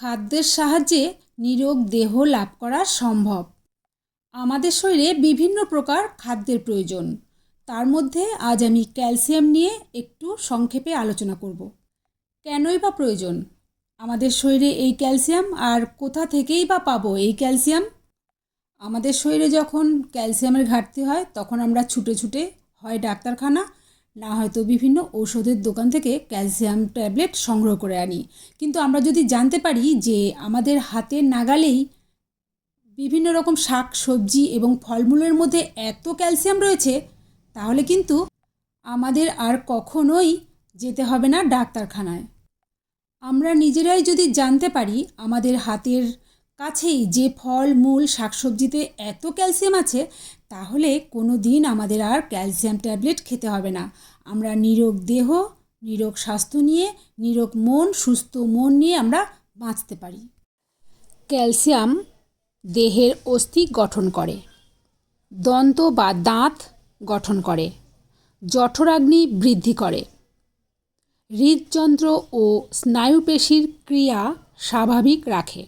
খাদ্যের সাহায্যে নিরোগ দেহ লাভ করা সম্ভব। আমাদের শরীরে বিভিন্ন প্রকার খাদ্যের প্রয়োজন। তার মধ্যে আজ আমি ক্যালসিয়াম নিয়ে একটু সংক্ষেপে আলোচনা করব। কেনই বা প্রয়োজন? আমাদের শরীরে এই ক্যালসিয়াম আর কোথা থেকেই বা পাবো এই ক্যালসিয়াম? আমাদের শরীরে যখন ক্যালসিয়ামের ঘাটতি হয়, তখন আমরা ছুটে ছুটে হয় ডাক্তারখানা না হয়তো বিভিন্ন ঔষধের দোকান থেকে ক্যালসিয়াম ট্যাবলেট সংগ্রহ করে আনি। কিন্তু আমরা যদি জানতে পারি যে আমাদের হাতের নাগালেই বিভিন্ন রকম শাক, সবজি এবং ফলমূলের মধ্যে এত ক্যালসিয়াম রয়েছে, তাহলে কিন্তু আমাদের আর কখনোই যেতে হবে না ডাক্তারখানায়। আমরা নিজেরাই যদি জানতে পারি আমাদের হাতের কাছেই যে ফল, মূল, শাকসবজিতে এত ক্যালসিয়াম আছে, তাহলে কোনো দিন আমাদের আর ক্যালসিয়াম ট্যাবলেট খেতে হবে না। আমরা নিরোগ দেহ, নিরোগ স্বাস্থ্য নিয়ে, নিরোগ মন, সুস্থ মন নিয়ে আমরা বাঁচতে পারি। ক্যালসিয়াম দেহের অস্থি গঠন করে, দন্ত বা দাঁত গঠন করে, জঠরাগ্নি বৃদ্ধি করে। হৃদযন্ত্র ও স্নায়ুপেশির ক্রিয়া স্বাভাবিক রাখে।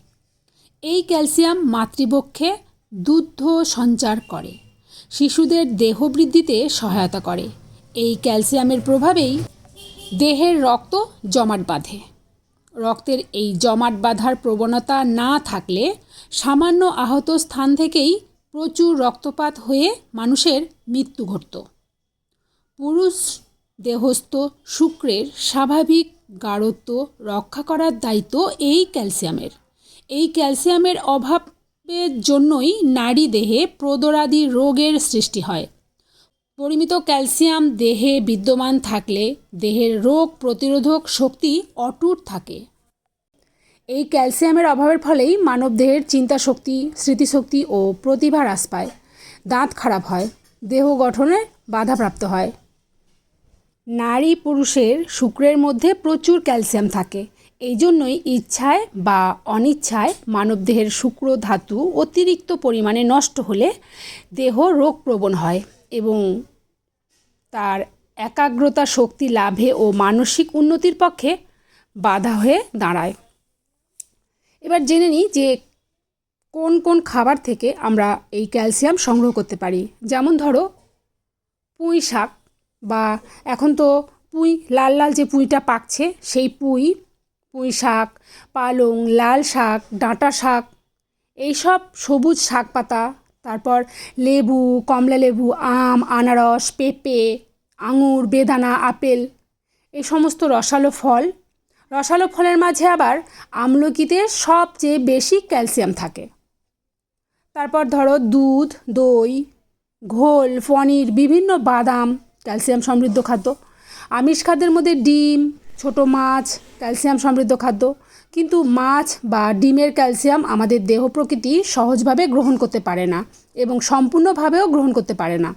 এই ক্যালসিয়াম মাতৃবক্ষে দুগ্ধ সঞ্চার করে, শিশুদের দেহ বৃদ্ধিতে সহায়তা করে। এই ক্যালসিয়ামের প্রভাবেই দেহের রক্ত জমাট বাঁধে। রক্তের এই জমাট বাঁধার প্রবণতা না থাকলে সামান্য আহত স্থান থেকেই প্রচুর রক্তপাত হয়ে মানুষের মৃত্যু ঘটত। পুরুষ দেহস্থ শুক্রের স্বাভাবিক গাঢ়ত্ব রক্ষা করার দায়িত্ব এই ক্যালসিয়ামের। এই ক্যালসিয়ামের অভাবের জন্যই নারী দেহে প্রদরাদি রোগের সৃষ্টি হয়। পরিমিত ক্যালসিয়াম দেহে বিদ্যমান থাকলে দেহের রোগ প্রতিরোধক শক্তি অটুট থাকে। এই ক্যালসিয়ামের অভাবের ফলেই মানবদেহের চিন্তা শক্তি, স্মৃতিশক্তি ও প্রতিভা হ্রাস পায়। দাঁত খারাপ হয়, দেহ গঠনে বাধাপ্রাপ্ত হয়। নারী পুরুষের শুক্রের মধ্যে প্রচুর ক্যালসিয়াম থাকে। এই জন্যই ইচ্ছায় বা অনিচ্ছায় মানবদেহের শুক্র ধাতু অতিরিক্ত পরিমাণে নষ্ট হলে দেহ রোগপ্রবণ হয় এবং তার একাগ্রতা শক্তি লাভে ও মানসিক উন্নতির পক্ষে বাধা হয়ে দাঁড়ায়। এবার জেনে নিই যে কোন কোন খাবার থেকে আমরা এই ক্যালসিয়াম সংগ্রহ করতে পারি। যেমন ধরো, পুঁই শাক বা এখন তো পুঁই, লাল লাল যে পুঁইটা পাকছে, সেই পুঁই পুঁই শাক, পালং, লাল শাক, ডাঁটা শাক, এইসব সবুজ শাক পাতা তারপর লেবু, কমলা লেবু, আম, আনারস, পেঁপে, আঙুর, বেদানা, আপেল এই সমস্ত রসালো ফল। রসালো ফলের মাঝে আবার আমলকিতে সবচেয়ে বেশি ক্যালসিয়াম থাকে। তারপর ধরো দুধ, দই, ঘোল, পনির, বিভিন্ন বাদাম, ক্যালসিয়াম সমৃদ্ধ খাদ্য। আমিষ খাদ্যের মধ্যে ডিম ছোট মাছ, ক্যালসিয়াম সমৃদ্ধ খাদ্য। কিন্তু মাছ বা ডিমের ক্যালসিয়াম আমাদের দেহ প্রকৃতি সহজভাবে গ্রহণ করতে পারে না এবং সম্পূর্ণভাবেও গ্রহণ করতে পারে না।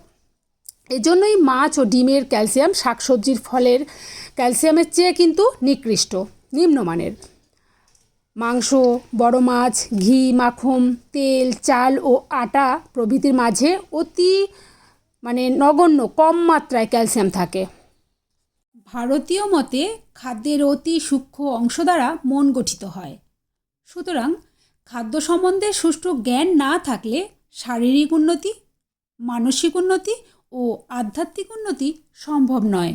এজন্যই মাছ ও ডিমের ক্যালসিয়াম শাকসবজির ফলের ক্যালসিয়ামের চেয়ে কিন্তু নিকৃষ্ট, নিম্নমানের। মাংস, বড় মাছ, ঘি, মাখন, তেল, চাল ও আটা প্রভৃতির মাঝে অতি মানে নগণ্য কম মাত্রায় ক্যালসিয়াম থাকে। ভারতীয় মতে খাদ্যের অতি সূক্ষ্ম অংশ দ্বারা মন গঠিত হয়। সুতরাং খাদ্য সম্বন্ধে সুষ্ঠু জ্ঞান না থাকলে শারীরিক উন্নতি, মানসিক উন্নতি ও আধ্যাত্মিক উন্নতি সম্ভব নয়।